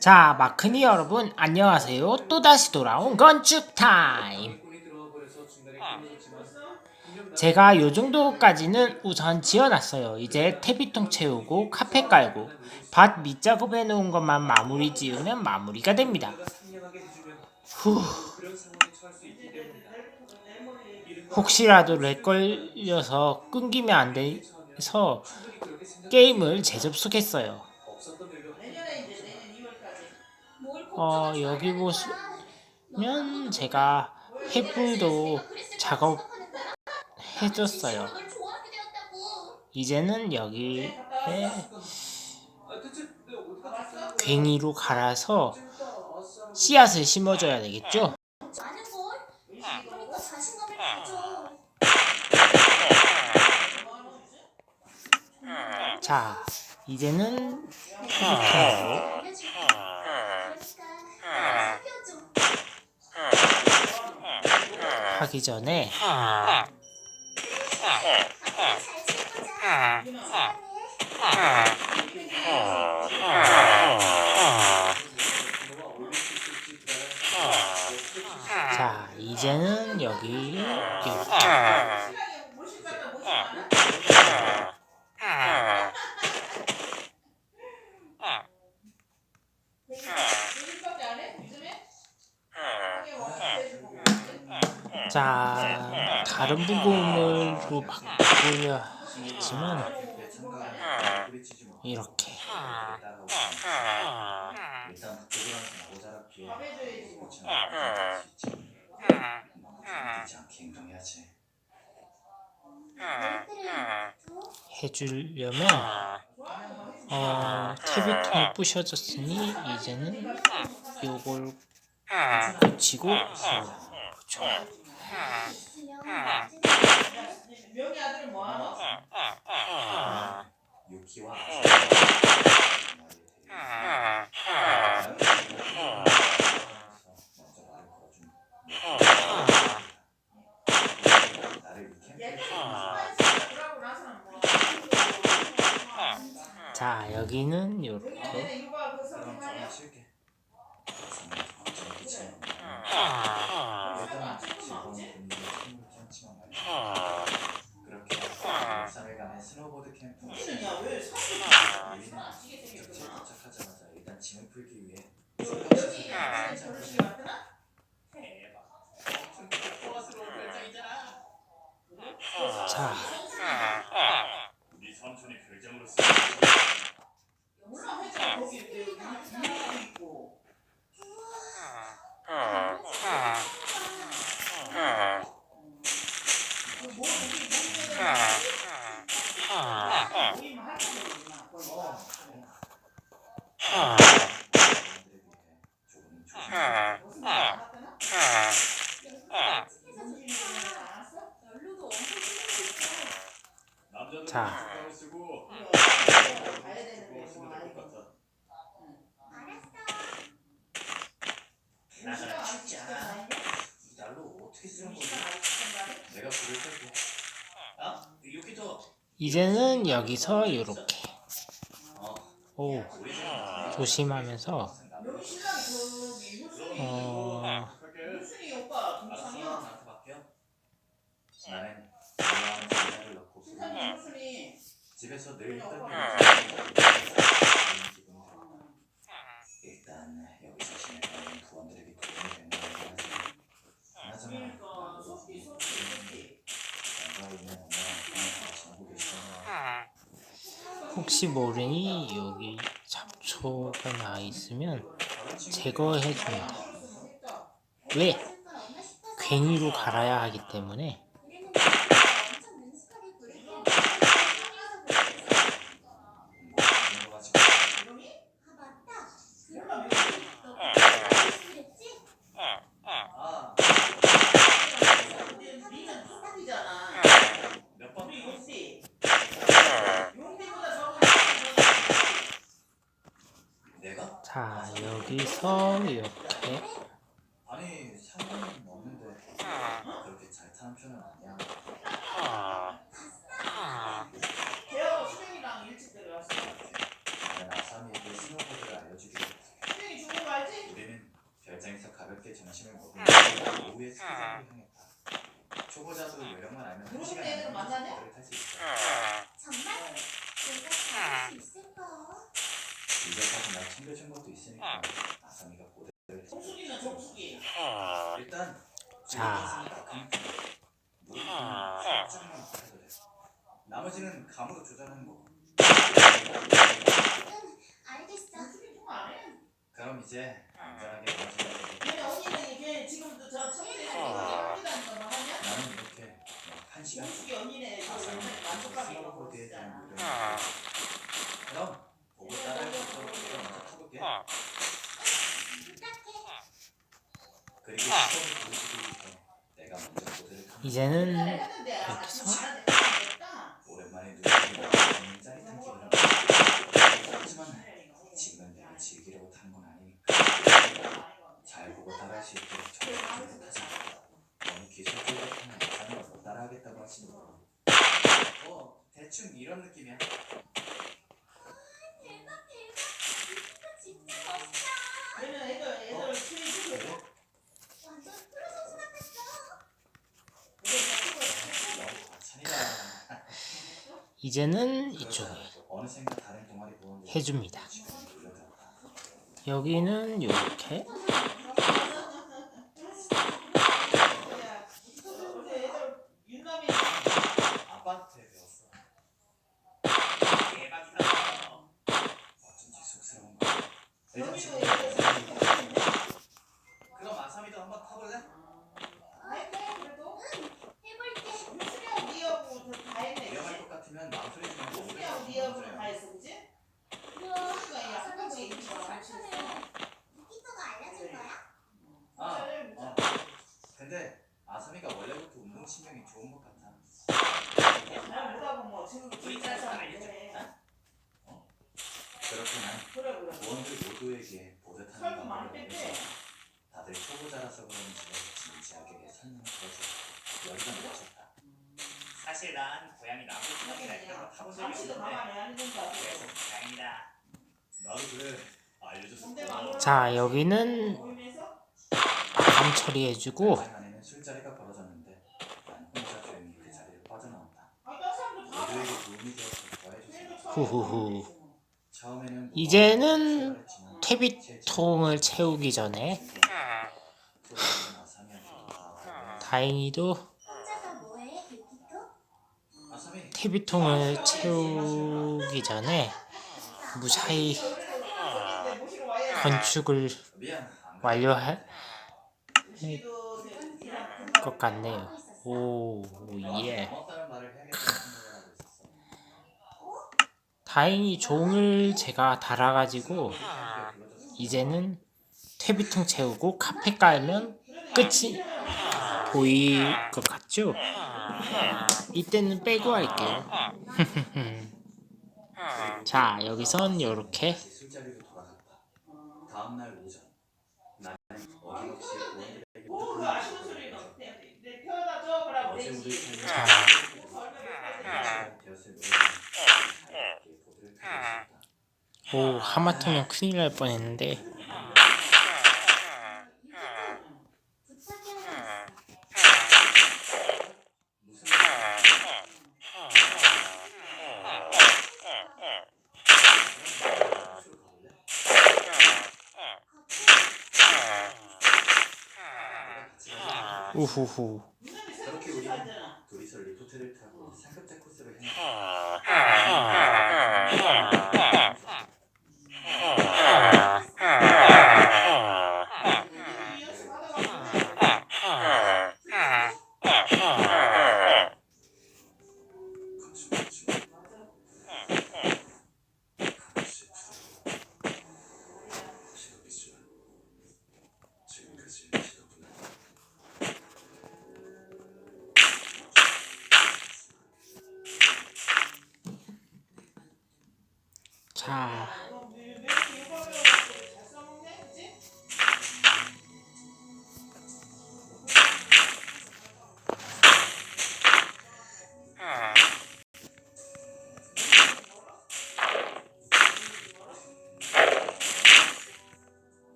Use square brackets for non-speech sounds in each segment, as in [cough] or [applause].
자, 마크니 여러분, 안녕하세요. 또다시 돌아온 건축 타임. 제가 요 정도까지는 우선 지어놨어요. 이제 퇴비통 채우고 카페 깔고 밭 밑작업 해놓은 것만 마무리 지으면 마무리가 됩니다. 후. 혹시라도 렉 걸려서 끊기면 안 돼서 게임을 재접속했어요. 어, 여기 보시면 제가 횃불도 작업 해줬어요. 이제는 여기에 괭이로 갈아서 씨앗을 심어줘야 되겠죠? 자, 이제는 알려줄게. 하기 전에. 자, 이제는 여기 이렇게 자, 다른 부분으로 바꾸려 했지만 이렇게. 해주려면 어, TV통이 부셔졌으니 이제는 요걸 붙이고 어, 그 자 여기는 요렇게 그럼 좀 쉴게. 걱정이 그치는 일단 즐거운 분위기 힘을 참지만 말이야. 그렇게 3일간의 스노보드 캠프 우리는 격지에 도착하자마자 일단 짐을 풀기 위해 자 네 삼촌이 별장으로 쓰 사람들에 비해 조금 조심. 남자들은 자. 숟가락 쓰고 그거 쓰면 될것 같아. 나가라 진짜. 이 날로 어떻게 쓰는 거지? 내가 부를 때고. 아, 유키도. 이제는 여기서 요렇게. 어, 오 조심하면서. 어. 갈게. 알았어, 나한테 맡겨. 나는 올라오는 전화를 넣고 부르는 집에서 늘 있던 일단 여기서 지내는 부원들에게 도움이 되는 건 하나잖아. 나도 있는 엄마랑 아빠랑 지내고 계시잖아. 혹시 모르니 여기 잡초가 나 있으면 제거해 줍니다. 왜? 괭이로 갈아야 하기 때문에 엄청 능숙하게 부르게. 이거 가지고 아 맞다. 그러면 너 그랬지? 아, 몇 번? 내가? 자 여기서 이렇게 아니 상관은 없는데 그렇게 잘 타는 편은 아니야. 걔하고 수정이랑 일찍 데려왔어. 나는 아삼이에게 스노보드를 알려주기로 했어. 수정이 자유롭게 점심을 먹으며 오후에 스키장으로 향했다. 초보자도 요령만 알면 한 그런 시간 애들 안에 만나냐? 스키장을 탈수 있어. 정말? 내가 잘할 수 있을까? 이제까지 날 챙겨준 것도 있으니까 아사미가 고대를 정수기는 정수기. 일단 자. 무릎 살짝만 아파도 돼. 나머지는 감으로 조절하는 거고. 응, 알겠어. 그럼 이제 안전하게 나머지는 걔네 언니는 걔 지금도 저 청소년 학교 다니는 거 하냐? 나는 이렇게 뭐한 시간 정수기 언니네 저 만족하게 이거 스노보드에 대한. 요령을 그럼 보고 먼저 타볼게. 부탁해. 그리고 시험을 위해 내가 먼저 보드를 타면 이제는 했는데 아? 잘하네, 따라할 수 있도록 정확히 타지 너무 기술적으로 타면 예상을 못 따라하겠다고 하시는 거 어, 대충 이런 느낌이야 대박, 대박. 이거 진짜 멋있다. 걔는 애들 애들 트레이닝 그래? 완전 프로 선수 같았어. 너무 과찬이다 이제는 이쪽에 어느샌가 다른 동아리 보원들 해줍니다. 여기는 이렇게 아빠한테 배웠어 어쩐지 쑥스러운 거야 일단 지금 그럼 아사미도 한번 타볼래? 해볼게. 위험할 것 같으면 망설이지 말고 오래 우와, 아사가 너 진짜 잘 타네. 니키토가 알려준 거야? 아, 어. 근데 아사미가 원래부터 운동 신경이 좋은 것 같아. 그렇게 난 부원들 모두에게 보드 타는 설마 많이 방법을 뺐대. 알려줘. 다들 초보자라서 그런지 진지하게 설명 들어줘. 열정 미쳤다. 사실 난 고양이 나무 타기나 이런 거 타본 적이 잠시도 없는데 가만히 안 있는다. 그래서 다행이다. 나도 그래. 알려줘서 고마워. 자 여기는 보이면서 마감 처리해주고 장 안에는 술자리가 벌어졌는데 난 혼자 조용히 그 자리를 빠져나온다. 아, 다른 사람들 다 모두에게 도 움이 되어서 좋아해줘서 후후후. 처음에는 이제는 뭐 퇴비통을 채우기 전에 다행히도? 퇴비통을 채우기 전에 무사히 건축을 완료할 것 같네요. 오 예. 다행히 종을 제가 달아가지고 이제는 퇴비통 채우고 카페 깔면 끝이 보일 것 같죠? 이때는 빼고 할게요. [laughs] 자 여기선 이렇게 다. 다음 날 오전. 나는 어김없이 부원들에게 어제 우리 삶에 자. 되었을 노래는 자유롭게 보드를 타고 있었다. 오 하마터면 큰일 날 뻔했는데 부탁해 하나 무슨 일이야? 술을 가볼래? 우후후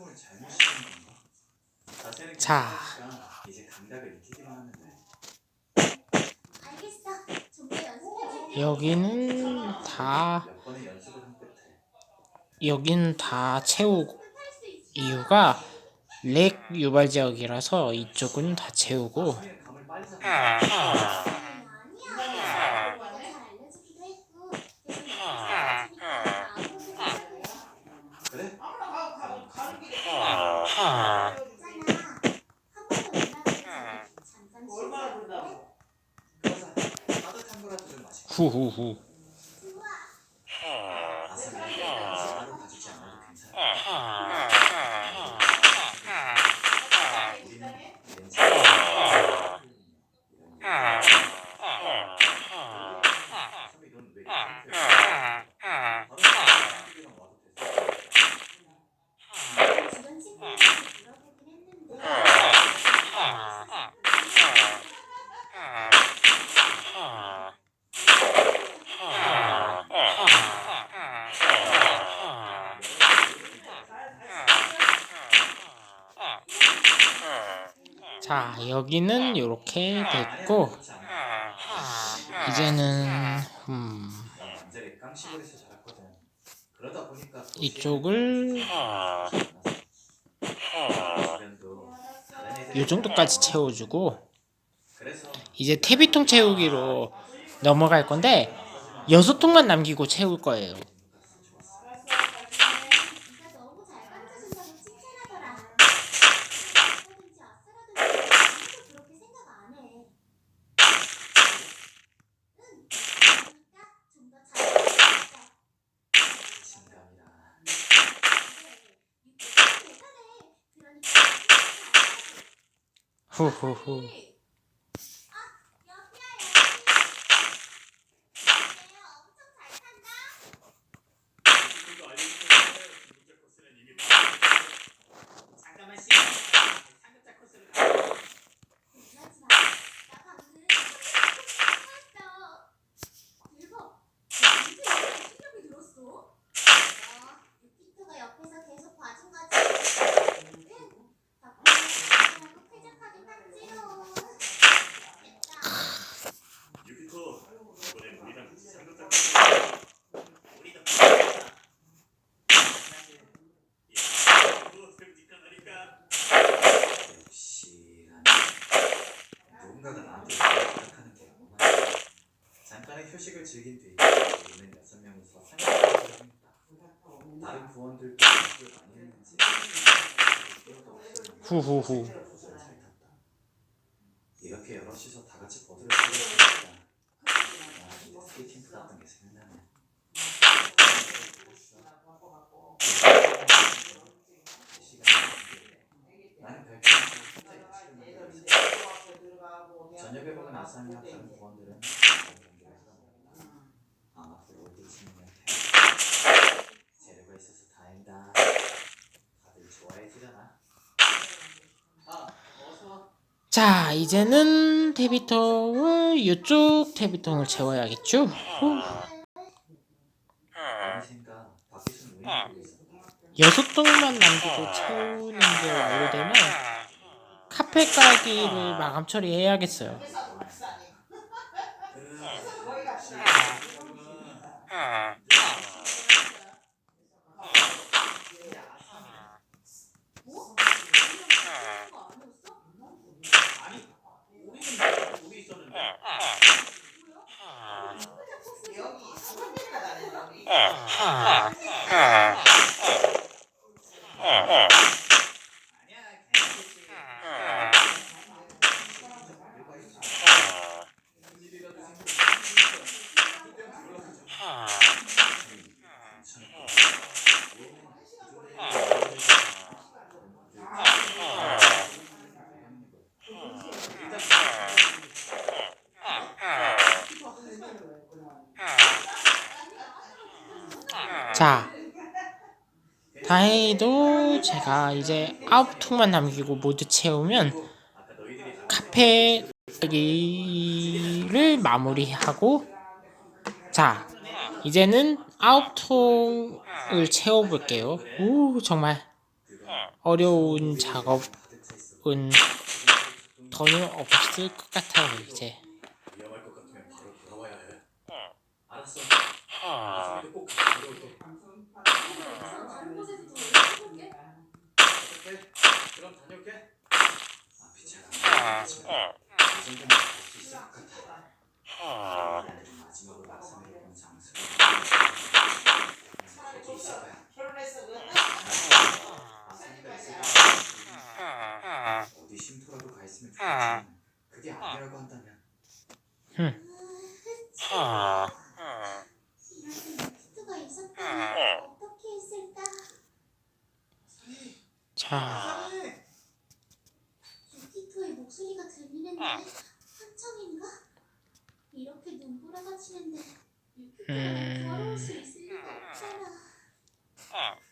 한쪽으로 잘못 쓰는 건가? 자세를 자. 이제 감각을 익히기만 하면 돼. 알겠어. 여기는 다 여기는 다 채우고 이유가 렉 유발 지역이라서 이쪽은 다 채우고 감을 후후후 좋아. 아스미에게 따로 가주지 않아도 괜찮아 우리는 괜찮아 수미 넌왜 이렇게 바로 사람들이랑 와도 됐어 주변 친구한테 물어보긴 했는데. 자 여기는 이렇게 됐고 이제는 음, 이쪽을 이 정도까지 채워주고 이제 퇴비통 채우기로 넘어갈 건데 여섯 통만 남기고 채울 거예요. 네가 너무 잘 만져준다고 칭찬하더라. 아싸든지 아싸라든지 아무도 그렇게 생각 안 해. 응. 그러니까 좀 더 잘해야겠다. 진감이다. 대단해. 그러니까 후후후. 여기야 여기. 내가 엄청 잘 탄다. 잠깐만 쉬어. 삼겹살 코스를 가. 놀라지 마. 나 방금 했어. 대박. 언제 이런 실력이 들었어? 아, 유피터가 옆에서 계속 봐준 거지. 응. 덕분에 하고 쾌적하게 탔지롱. 됐다. 유키토 이번에 우리랑 같이 삼겹살 먹자. 우리도 먹자. 야, 이거 끔찍하다니까. 역시 나는 누군가가 나한테 부탁하는 게 너무하다. 잠깐의 휴식을 즐긴 뒤 우리는 여섯 명이서 상륙을 합니다. 다른 부원들도 연습을 많이 했는지 필요도 없이 후후후. 이렇게 여럿이서 다 같이 스케이팅 게 생각나네. 별풍선 혼자 야식을 먹고 있어. 저녁에 보면 아싸미와 다른 부원들은 경기를 하다 말이다. 아마도 올드 친구한테 재료가 있어서 다행이다. 다들 좋아해주잖아. 아, 어서 와. 자 이제는 퇴비통을 이쪽 퇴비통을 채워야겠죠? 후. 여섯 통만 남기고 채우는 게 완료되면 카페 깔기를 마감 처리해야겠어요. 아니, 우리는 우리 있었는데. 여기 삼겹살 나네 여기. 아니야, 괜찮겠지. 자 제가 이제 아홉 통만 남기고 모두 채우면 카페 깔기를 마무리하고 자 이제는 아홉 통을 채워볼게요. 오 정말 어려운 작업 가득 차 있어. 더는 없을 것 같아요 이제. 위험할 것 같으면 바로 돌아와야 해. 알았어. 어. 그. 어디 쉼터라도 가 있으면 좋겠지만 그게 아니라고 한다면 유키토가 있었다면 어떻게 했을까? 자, 유키토의 목소리가 들리는데 한청인가? 이렇게 눈보라가 치는데 유키토가 음. 구하러 올수 있을 리가 없잖아.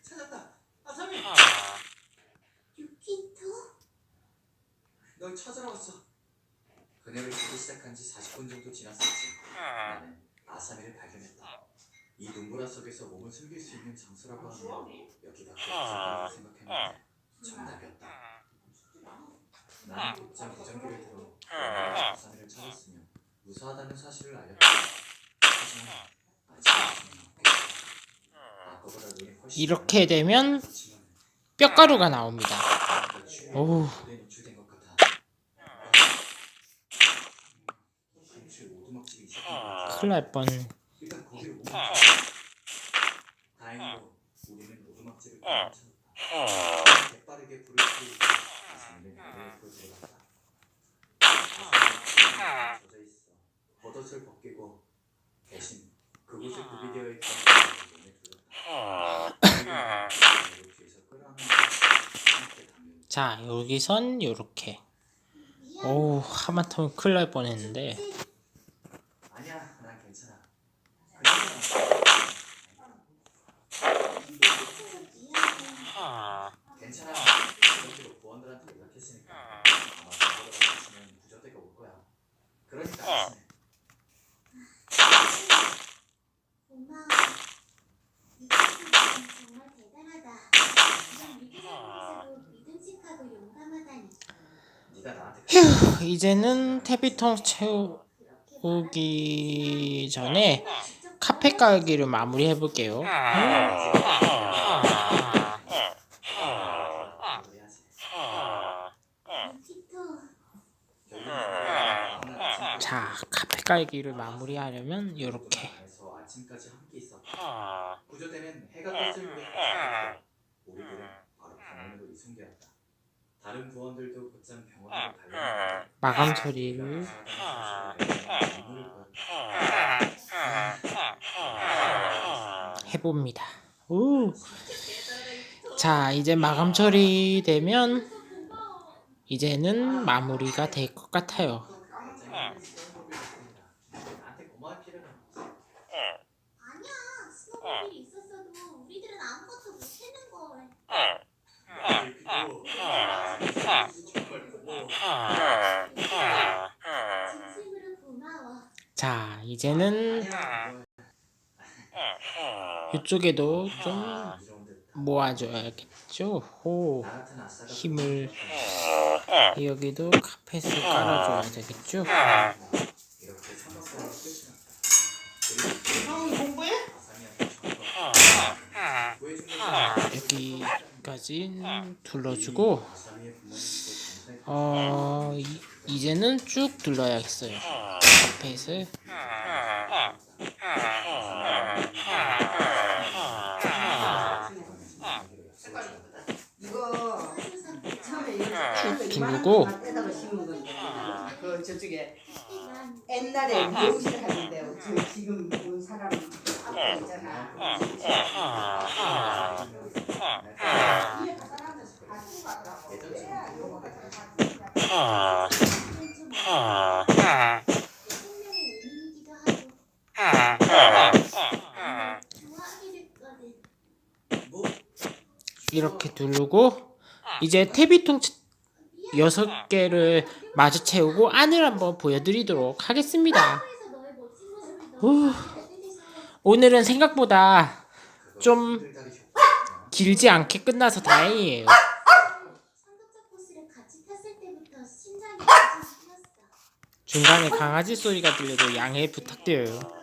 찾았다. 아사미. 유키토? 널 찾으러 왔어. 그녀를 찾기 시작한 지 40분 정도 지났었지. 나는 아사미를 발견했다. 이 눈보라 속에서 몸을 숨길 수 있는 장소라고 하면 여기밖에 없을 거라고 생각했는데 정답이었다. 나는 곧장 무전기를 들어 원하는 아사미를 찾았으며 무사하다는 사실을 알렸다. 하지만 아직 훨씬 이렇게 되면 뼈가루가 나옵니다. 오. 큰일 날 뻔. 다행히도 우리는 오두막집을 못 찾았다. 재빠르게 불을 끄고 자, 여기선 요렇게. 오우, 하마터면 큰일 날 뻔했는데. 아니야, 난 괜찮아. 괜찮아. 미안해. 괜찮아. 이런식으로 부원들한테 연락했으니까 아마 저보다 있으면 구조대가 올 거야. 그러니까 안심해. 고마워. 유키토는 정말 대단하다. 이런 위기를 속에서도 믿음직하고 용감하다니. 네가 나한테 휴, 이제는 태비통 채우기 전에 카페 깔기를 마무리해 볼게요. 자, 카페 깔기를 마무리하려면 우리들은 바로 병원으로 이송되었 다. 다른 부원들도 곧장 병원으로 달려갔는데 마감 처리를 해봅니다. 오. 자, 이제 마감 처리되면 이제는 마무리가 될 것 같아요. 나한테 고마울 필요는 없어. 아니야. 스노우볼이 있었어도 우리들은 아무것도 못했는 걸. 정말 고마워. 진심으로 고마워. 자, 이제는 이쪽에도 좀 모아줘야겠죠. 호. 힘을 여기도 카펫을 깔아줘야 되겠죠. 이렇 여기까지 둘러주고. 어 이, 이제는 쭉 둘러야겠어요. 이거 쭉 두르고. 그 저쪽에 난 옛날에 미용실 하는데 저 지금 본 사람 있잖아. 누르고 이제 태비통 6개를 마주 채우고 안을 한번 보여드리도록 하겠습니다. 오늘은 생각보다 좀 길지 않게 끝나서 다행이에요. 중간에 강아지 소리가 들려도 양해 부탁드려요.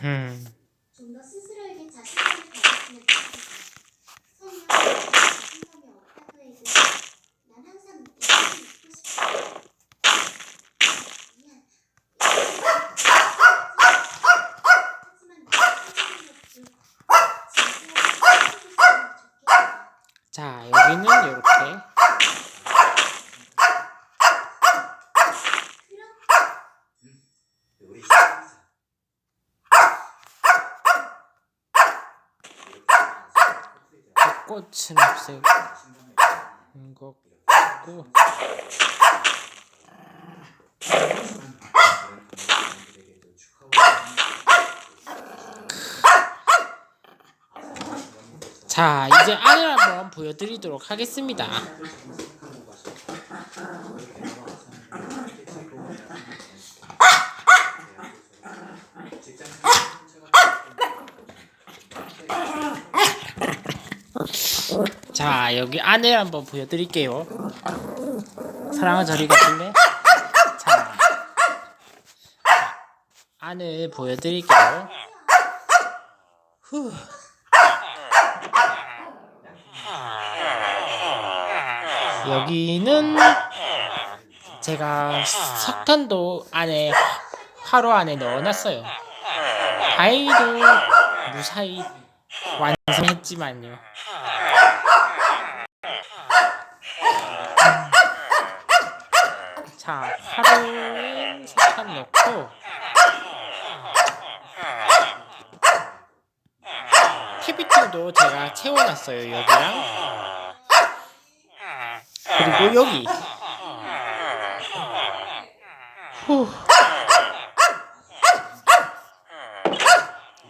Hmm. 꽃은 없애고 거 같고 자 이제 안을 한번 보여드리도록 하겠습니다. 자 여기 안을 한번 보여드릴게요. 사랑아 저리 가줄래? 자 안을 보여드릴게요. 후. 여기는 제가 석탄도 안에 화로 안에 넣어놨어요. 다행히도 무사히 완성했지만요. 자, 화로에 석탄 넣고 캐비티도 제가 채워놨어요 여기랑 그리고 여기 후.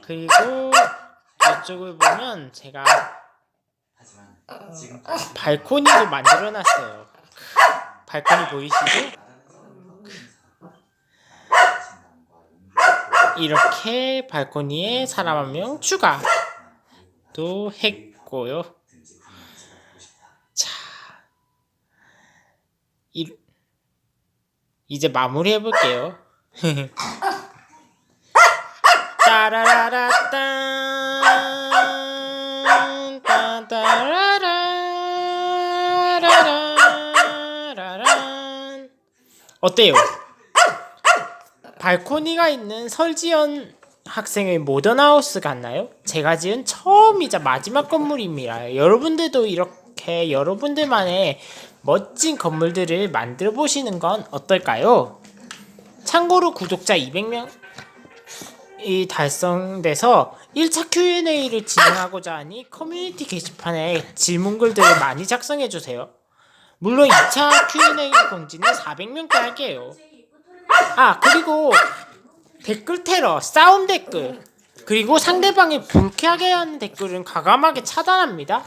그리고 이쪽을 보면 제가 발코니도 만들어놨어요 발코니 보이시죠? 이렇게 발코니에 사람 한 명 추가 또 했고요. 자, 이, 이제 마무리 해볼게요. 어때요? 발코니가 있는 설지연 학생의 모던하우스 같나요? 제가 지은 처음이자 마지막 건물입니다. 여러분들도 이렇게 여러분들만의 멋진 건물들을 만들어 보시는 건 어떨까요? 참고로 구독자 200명이 달성돼서 1차 Q&A를 진행하고자 하니 커뮤니티 게시판에 질문글들을 많이 작성해 주세요. 물론 2차 Q&A 공지는 400명께 할게요. 아 그리고 댓글 테러, 싸움 댓글 그리고 상대방이 불쾌하게 하는 댓글은 과감하게 차단합니다.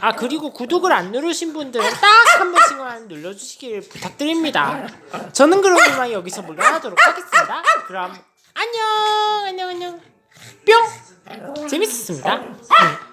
아 그리고 구독을 안 누르신 분들은 딱 한 번씩만 눌러주시길 부탁드립니다. 저는 그럼 여기서 물러나도록 하겠습니다. 그럼 안녕 안녕 안녕 뿅 재밌었습니다. 응.